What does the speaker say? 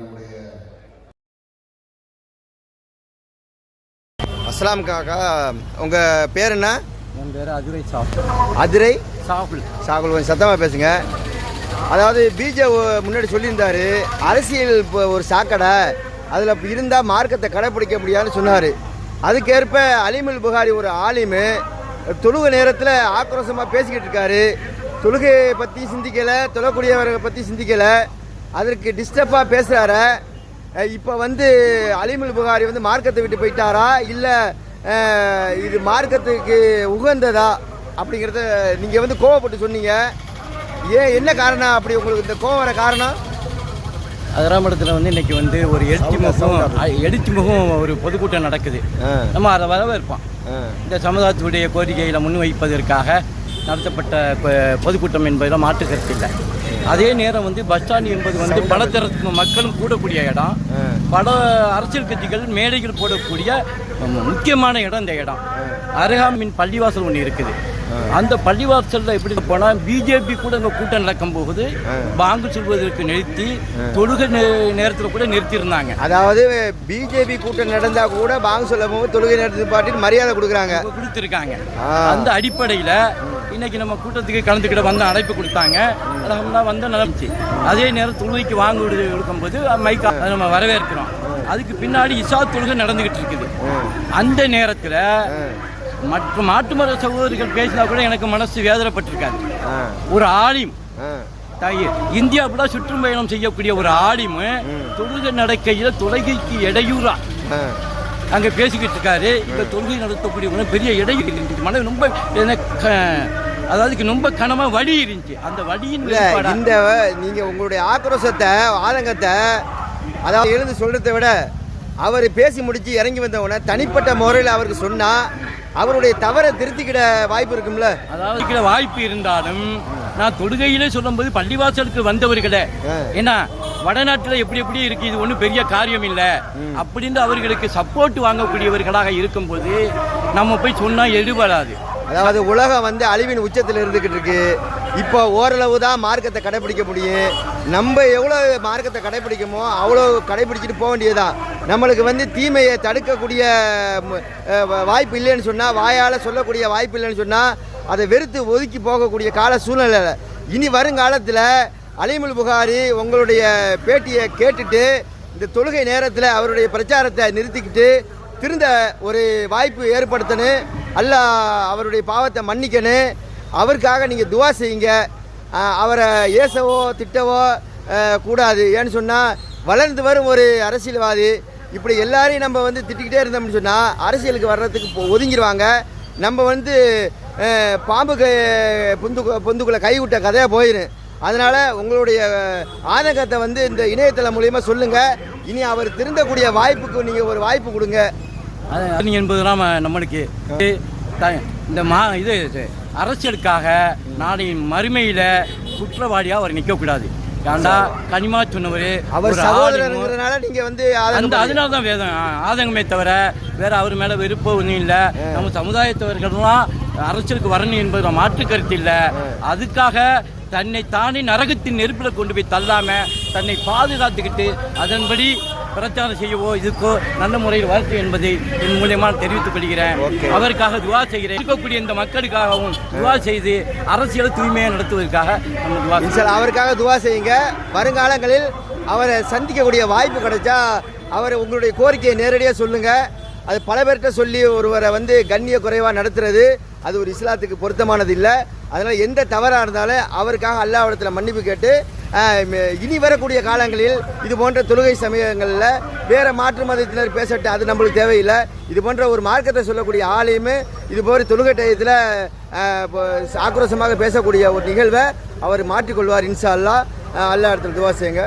நம்முடைய அஸ்லாம் காக்கா உங்கள் பேர் என்ன? என் பேர் அதிரை சாப்பிள் அதிரை சாப்பிள் சாகுல் கொஞ்சம் சத்தமாக பேசுங்க. அதாவது பிஜே முன்னாடி சொல்லியிருந்தாரு அரசியல் இப்போ ஒரு சாக்கடை அதில் இருந்தால் மார்க்கத்தை கடைப்பிடிக்க முடியாதுன்னு சொன்னார். அதுக்கேற்ப அலிமுல் புகாரி ஒரு ஆலிமு தொழுகை நேரத்தில் ஆக்ரோஷமாக பேசிக்கிட்டு இருக்காரு. தொழுகையை பற்றி சிந்திக்கலை தொழக்கூடியவரை பற்றி சிந்திக்கலை. அதற்கு டிஸ்டர்பாக பேசுகிறாரு இப்போ வந்து அலிமுல் புகாரி வந்து மார்க்கத்தை விட்டு போயிட்டாரா? இல்லை இது மார்க்கத்துக்கு உகந்ததா? அப்படிங்கிறத நீங்கள் வந்து கோவப்பட்டு சொன்னீங்க. ஏன் என்ன காரணம்? அப்படி உங்களுக்கு இந்த கோவம் வர காரணம்? அதிராமடத்தில் வந்து இன்னைக்கு வந்து ஒரு எழுச்சி முகம் எழுச்சி முகம் ஒரு பொதுக்கூட்டம் நடக்குது. நம்ம அதை வரவேற்போம். இந்த சமுதாயத்துடைய கோரிக்கைகளை முன்வைப்பதற்காக நடத்தப்பட்ட பொதுக்கூட்டம் என்பதில் மாற்று கருத்து இல்லை. அதே நேரம் வந்து பஸ் ஸ்டாண்ட் என்பது வந்து பலதரப்பு மக்களும் கூடக்கூடிய இடம். பல அரசியல் கட்சிகள் மேடைகள் போடக்கூடிய முக்கியமான இடம் இந்த இடம். அருகாமின் பள்ளிவாசல் ஒன்று இருக்குது. அந்த பள்ளிவாசலில் எப்படி போனால் பிஜேபி கூட இங்கே கூட்டம் நடக்கும் போகுது. பாங்கு சொல்வதற்கு நிறுத்தி தொழுகை நேரத்தில் கூட நிறுத்தியிருந்தாங்க. அதாவது பிஜேபி கூட்டம் நடந்தா கூட பாங்க சொல்லும் போது தொழுகை நேரத்து பாட்டின்னு மரியாதை கொடுக்குறாங்க. கொடுத்துருக்காங்க. அந்த அடிப்படையில் இன்னைக்கு நம்ம கூட்டத்துக்கு கலந்துக்கிட்ட வந்து அழைப்பு கொடுத்தாங்க. அலமதுல்லா வந்து நடந்துச்சு அதே நேரம் தொழுகைக்கு வாங்க விடுது கொடுக்கும்போது மைக்கா அதை நம்ம வரவேற்கிறோம். அதுக்கு பின்னாடி இசா தொழுகை நடந்துகிட்டு இருக்குது. அந்த நேரத்தில் மற்ற மாட்டு மர சகோதரிகள் பேசினா கூட எனக்கு மனசு வேதனைப்பட்டிருக்காது. ஒரு ஆலிம் இந்தியா கூட சுற்றுப்பயணம் செய்யக்கூடிய ஒரு ஆலிம் தொழுகை நடக்கையில் தொழுகைக்கு இடையூறா. அங்கே பேசிக்கிட்டு இருக்காரு. இந்த தொழுகை நடத்தக்கூடிய பெரிய இடையூறு. மன ரொம்ப எனக்கு அதாவது இதுக்கு ரொம்ப கனமா வலி இருந்துச்சு. அந்த வெளிப்பாடா- இந்த நீங்க உங்களுடைய ஆக்ரோஷத்தை ஆதங்கத்தை அதாவது எழுந்து சொல்றதை விட அவர் பேசி முடிச்சு இறங்கி வந்த உடனே தனிப்பட்ட முறையில் அவருக்கு சொன்னா அவருடைய தவறை திருத்திக்கிட வாய்ப்பு இருக்கும்ல? அதாவது வாய்ப்பு இருந்தாலும் நான் தொழுகையிலே சொல்லும்போது பள்ளிவாசலுக்கு வந்தவர்களே. ஏன்னா வடநாட்டில் எப்படி எப்படி இருக்கு இது ஒன்றும் பெரிய காரியம் இல்லை. அப்படின்னு அவர்களுக்கு சப்போர்ட் வாங்கக்கூடியவர்களாக இருக்கும்போது நம்ம போய் சொன்னா எடுபடாது அதாவது உலகம் வந்து அழிவின் உச்சத்தில் இருந்துக்கிட்டு இருக்கு. இப்போ ஓரளவு தான் மார்க்கத்தை கடைபிடிக்க முடியும். நம்ம எவ்வளோ மார்க்கத்தை கடைபிடிக்கமோ அவ்வளோ கடைபிடிச்சிட்டு போக வேண்டியதுதான். நம்மளுக்கு வந்து தீமையை தடுக்கக்கூடிய வாய்ப்பு இல்லைன்னு சொன்னால் வாயால் சொல்லக்கூடிய வாய்ப்பு இல்லைன்னு சொன்னால் அதை வெறுத்து ஒதுக்கி போகக்கூடிய கால சூழ்நிலை இனி வருங்காலத்தில் அலிமுல் புகாரி உங்களுடைய பேட்டியை கேட்டுட்டு இந்த தொழுகை நேரத்தில் அவருடைய பிரச்சாரத்தை நிறுத்திக்கிட்டு திருந்த ஒரு வாய்ப்பு ஏற்படுத்தணும். அல்லாஹ் அவருடைய பாவத்தை மன்னிக்கணும். அவருக்காக நீங்கள் துவா செய்யுங்க. அவரை ஏசவோ திட்டவோ கூடாது. ஏன்னு சொன்னால் வளர்ந்து வரும் ஒரு அரசியல்வாதி இப்படி எல்லாரையும் நம்ம வந்து திட்டிக்கிட்டே இருந்தோம்னு சொன்னால் அரசியலுக்கு வர்றதுக்கு இப்போ ஒதுங்கிடுவாங்க நம்ம வந்து பாம்புக்கு பொந்து பொந்துக்குள்ளே கைவிட்ட கதையாக போயிடும் அதனால் உங்களுடைய ஆதங்கத்தை வந்து இந்த இணையதளம் மூலியமா சொல்லுங்கள் இனி அவர் திருந்தக்கூடிய வாய்ப்புக்கு நீங்கள் ஒரு வாய்ப்பு கொடுங்க. அது என்பது நாம நம்மளுக்கு. இந்த மா இது அரசியலுக்காக நாளை மறுமையில் குற்றவாளியாக அவர் நிற்கக்கூடாது ஏண்டா கனிமா சொன்னவர் அவர். சகோதரருங்கிறனால நீங்கள் வந்து அந்த ஆதங்கம் அதனால தான் வேதம் ஆதங்கமே தவிர வேற அவர் மேலே வெறுப்பு ஒன்றும் இல்லை. நம்ம சமுதாயத்தவர்கள்லாம் அரசியலுக்கு வரணும் என்பது மாற்று கருத்து இல்லை. அதுக்காக தன்னை தானே நரகத்தின் நெருப்பில் கொண்டு போய் தள்ளாம தன்னை பாதுகாத்துக்கிட்டு அதன்படி பிரச்சாரம் செய்யவோ இதுக்கோ நல்ல முறையில் வரட்டும் என்பதை என் மூலியமா தெரிவித்துக் கொள்கிறேன். அவருக்காக துவா செய்கிறேன். இருக்கக்கூடிய இந்த மக்களுக்காகவும் துவா செய்து அரசியலை தூய்மையாக நடத்துவதற்காக நம்ம துவா அவருக்காக துவா செய்யுங்க. வருங்காலங்களில் அவரை சந்திக்கக்கூடிய வாய்ப்பு கிடைச்சா அவர் உங்களுடைய கோரிக்கையை நேரடியாக சொல்லுங்கள் அது பல பேர்கிட்ட சொல்லி ஒருவரை வந்து கண்ணிய குறைவாக நடத்துறது அது ஒரு இஸ்லாத்துக்கு பொருத்தமானது இல்லை. அதனால் எந்த தவறாக இருந்தாலும் அவருக்காக அல்லாவிடத்தில் மன்னிப்பு கேட்டு இனி வரக்கூடிய காலங்களில் இது போன்ற தொழுகை சமயங்களில் வேறு மாற்று மதத்தினர் பேசட்டு அது நம்மளுக்கு தேவையில்லை. இது போன்ற ஒரு மார்க்கத்தை சொல்லக்கூடிய ஆளையுமே இது போன்ற தொழுகை டயத்தில் ஆக்ரோஷமாக பேசக்கூடிய ஒரு நிகழ்வை அவர் மாற்றிக்கொள்வார் இன்ஷா அல்லா அல்லாஹ் இடத்துல துவா செய்யுங்க.